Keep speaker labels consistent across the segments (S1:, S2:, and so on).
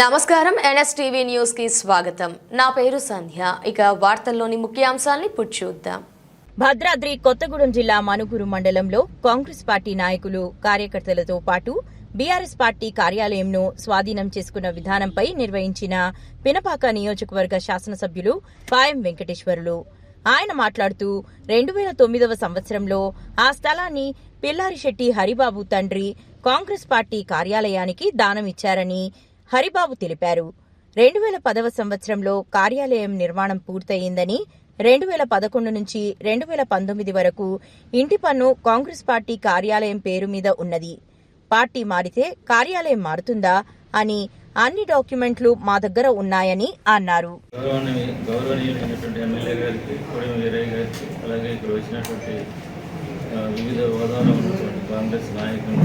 S1: నమస్కారం. ఎన్ఎస్టీవీ న్యూస్కి స్వాగతం. నా పేరు సంధ్య. ఇక వార్తల్లోని ముఖ్యాంశాల్ని చూద్దాం.
S2: భద్రాద్రి కొత్తగూడెం జిల్లా మనుగురు మండలంలో కాంగ్రెస్ పార్టీ నాయకులు కార్యకర్తలతో పాటు బీఆర్ఎస్ పార్టీ కార్యాలయంను స్వాధీనం చేసుకున్న విధానంపై నిర్వహించిన పినపాక నియోజకవర్గ శాసనసభ్యులు పాయం వెంకటేశ్వరులు. ఆయన మాట్లాడుతూ రెండు వేల తొమ్మిదవ సంవత్సరంలో ఆ స్థలాన్ని పిల్లారిశెట్టి హరిబాబు తండ్రి కాంగ్రెస్ పార్టీ కార్యాలయానికి దానమిచ్చారని హరిబాబు తెలిపారు. రెండు వేల పదవ సంవత్సరంలో కార్యాలయం నిర్మాణం పూర్తయిందని రెండు వేల పదకొండు నుంచి రెండు వేల పంతొమ్మిది వరకు ఇంటి పన్ను కాంగ్రెస్ పార్టీ కార్యాలయం పేరు మీద ఉన్నది. పార్టీ మారితే కార్యాలయం మారుతుందా అని అన్ని డాక్యుమెంట్లు మా దగ్గర ఉన్నాయని అన్నారు.
S3: అలాగే ఇక్కడ వచ్చినటువంటి వివిధ హోదాలో ఉన్నటువంటి కాంగ్రెస్ నాయకులు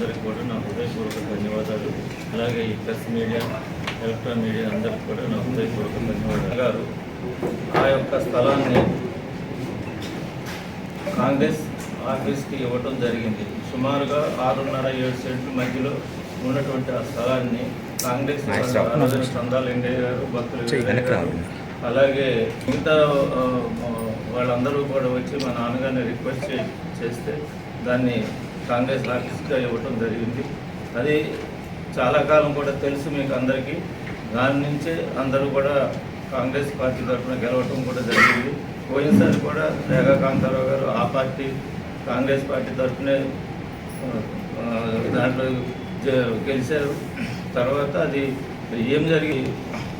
S3: అందరికీ కూడా నా హృదయపూర్వక ధన్యవాదాలు. అలాగే ఈ ప్రెస్ మీడియా ఎలక్ట్రానిక్ మీడియా అందరికీ కూడా నా హృదయపూర్వక ధన్యవాదాలు. గారు ఆ యొక్క స్థలాన్ని కాంగ్రెస్ ఆఫీస్కి ఇవ్వటం జరిగింది. సుమారుగా ఆరున్నర ఏడు సెంట్ల మధ్యలో ఉన్నటువంటి ఆ స్థలాన్ని కాంగ్రెస్ చందాలు ఎండే గారు భక్తులు అలాగే మిగతా వాళ్ళందరూ కూడా వచ్చి మా నాన్నగారిని రిక్వెస్ట్ చేస్తే దాన్ని కాంగ్రెస్ ఆఫీస్గా ఇవ్వటం జరిగింది. అది చాలా కాలం కూడా తెలుసు మీకు అందరికీ. దాని నుంచే అందరూ కూడా కాంగ్రెస్ పార్టీ తరఫున గెలవటం కూడా జరిగింది. పోయినసారి కూడా రేఖా కాంతారావు గారు ఆ పార్టీ కాంగ్రెస్ పార్టీ తరఫునే దాంట్లో గెలిచారు. తర్వాత అది ఏం జరిగి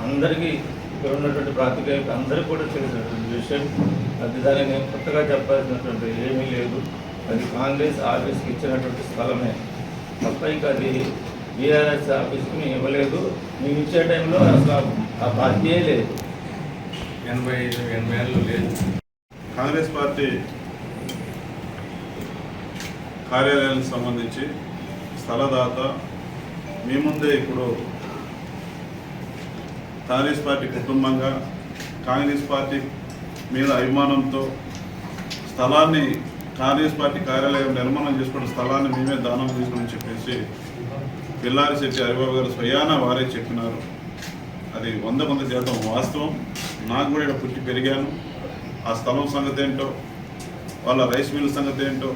S3: అందరికీ ఇక్కడ ఉన్నటువంటి ప్రాతికేయులకు అందరికీ కూడా తెలిసినటువంటి విషయం. అది దానికి నేను కొత్తగా చెప్పాల్సినటువంటి ఏమీ లేదు. అది కాంగ్రెస్ ఆఫీస్కి ఇచ్చినటువంటి స్థలమే. తప్ప ఇంకా అది బీఆర్ఎస్ ఆఫీస్కి మేము ఇవ్వలేదు. మేము ఇచ్చే టైంలో అసలు ఆ- పార్టీయే లేదు.
S4: ఎనభై ఐదు ఎనభై ఏళ్ళు లేదు.
S5: కాంగ్రెస్ పార్టీ కార్యాలయానికి సంబంధించి స్థలదాత మీ ముందే ఇప్పుడు కాంగ్రెస్ పార్టీ కుటుంబంగా కాంగ్రెస్ పార్టీ మీద అభిమానంతో స్థలాన్ని కాంగ్రెస్ పార్టీ కార్యాలయం నిర్మాణం చేసుకున్న స్థలాన్ని మేమే దానం తీసుకుని చెప్పేసి పిల్లారి శెట్టి హరిబాబు గారు స్వయాన వారే చెప్పినారు. అది వంద వంద శాతం వాస్తవం. నాకు కూడా ఇక్కడ పుట్టి పెరిగాను. ఆ స్థలం సంగతి ఏంటో వాళ్ళ రైస్ మిల్ సంగతి ఏంటో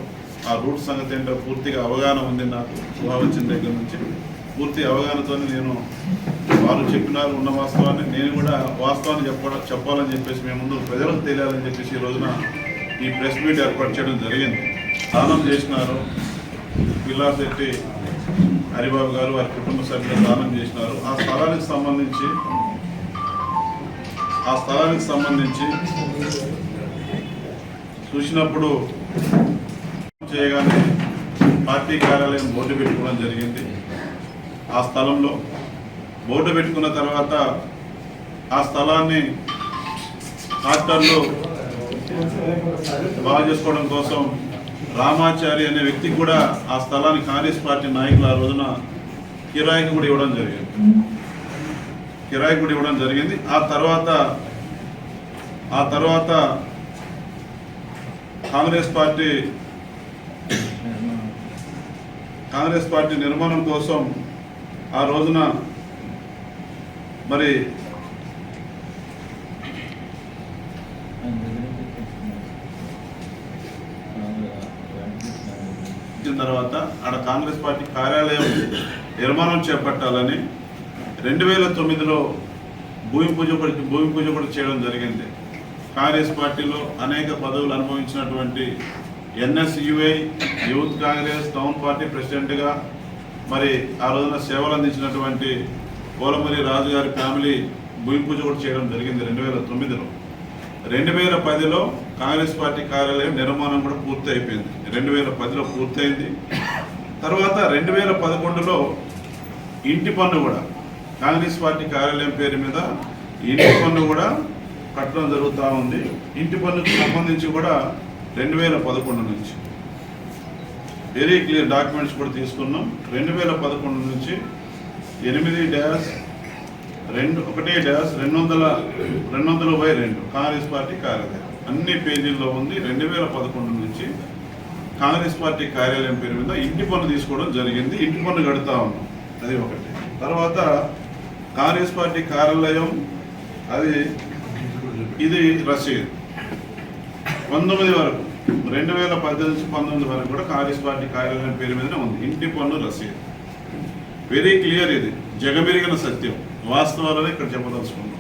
S5: ఆ రూట్ సంగతి ఏంటో పూర్తిగా అవగాహన ఉంది నాకు. ఊహ వచ్చిన దగ్గర నుంచి పూర్తి అవగాహనతో నేను వారు చెప్పినారు ఉన్న వాస్తవాన్ని. నేను కూడా వాస్తవాన్ని చెప్పడం చెప్పాలని చెప్పేసి మేము ముందు ప్రజలకు తెలియాలని చెప్పేసి ఈ రోజున ఈ ప్రెస్ మీట్ ఏర్పాటు చేయడం జరిగింది. దానం చేసినారు. పిల్లాల్శెట్టి హరిబాబు గారు వారి కుటుంబ సభ్యులు దానం చేసినారు. ఆ స్థలానికి సంబంధించి ఆ స్థలానికి సంబంధించి చూసినప్పుడు చేయగానే పార్టీ కార్యాలయం బోర్డు పెట్టుకోవడం జరిగింది. ఆ స్థలంలో బోర్డు పెట్టుకున్న తర్వాత ఆ స్థలాన్ని ట్రాక్టర్లు బాగా చేసుకోవడం కోసం రామాచారి అనే వ్యక్తికి కూడా ఆ స్థలాన్ని కాంగ్రెస్ పార్టీ నాయకులు ఆ రోజున కిరాయికి కూడా ఇవ్వడం జరిగింది. కిరాయికి కూడా ఇవ్వడం జరిగింది. ఆ తర్వాత ఆ తర్వాత కాంగ్రెస్ పార్టీ కాంగ్రెస్ పార్టీ నిర్మాణం కోసం ఆ రోజున మరి ఇచ్చిన తర్వాత ఆడ కాంగ్రెస్ పార్టీ కార్యాలయం నిర్మాణం చేపట్టాలని రెండు వేల తొమ్మిదిలో భూమి పూజ కూడా భూమి పూజ కూడా చేయడం జరిగింది. కాంగ్రెస్ పార్టీలో అనేక పదవులు అనుభవించినటువంటి NSUI youth Congress town party ప్రెసిడెంట్గా మరి ఆ రోజున సేవలు అందించినటువంటి కోలమూరి రాజు గారి ఫ్యామిలీ భూమి పూజ కూడా చేయడం జరిగింది రెండు వేల తొమ్మిదిలో రెండు వేల పదిలో కాంగ్రెస్ పార్టీ కార్యాలయం నిర్మాణం కూడా పూర్తి అయిపోయింది రెండు వేల పదిలో పూర్తయింది. తర్వాత రెండు వేల పదకొండులో ఇంటి పన్ను కూడా కాంగ్రెస్ పార్టీ కార్యాలయం పేరు మీద ఇంటి పన్ను కూడా కట్టడం జరుగుతూ ఉంది. ఇంటి పన్నుకు సంబంధించి కూడా రెండు వేల పదకొండు నుంచి వెరీ క్లియర్ డాక్యుమెంట్స్ కూడా తీసుకున్నాం. రెండు వేల పదకొండు నుంచి ఎనిమిది డ్యాష్ రెండు ఒకటే డాష్ రెండు వందల రెండు వందల బై రెండు కాంగ్రెస్ పార్టీ కార్యాలయం. అన్ని పేజీల్లో ఉంది. రెండు వేల పదకొండు నుంచి కాంగ్రెస్ పార్టీ కార్యాలయం పేరు మీద ఇంటి పన్ను తీసుకోవడం జరిగింది. ఇంటి పన్ను కడతా ఉన్నాం. అది ఒకటి. తర్వాత కాంగ్రెస్ పార్టీ కార్యాలయం అది ఇది రసీద్. పంతొమ్మిది వరకు రెండు వేల పద్దెనిమిది నుంచి పంతొమ్మిది వరకు కూడా కాంగ్రెస్ పార్టీ కార్యాలయం పేరు మీదనే ఉంది. ఇంటి పన్ను రసీదు. వెరీ క్లియర్ ఇది. జగబెరిగిన సత్యం. वास्तव में इकदल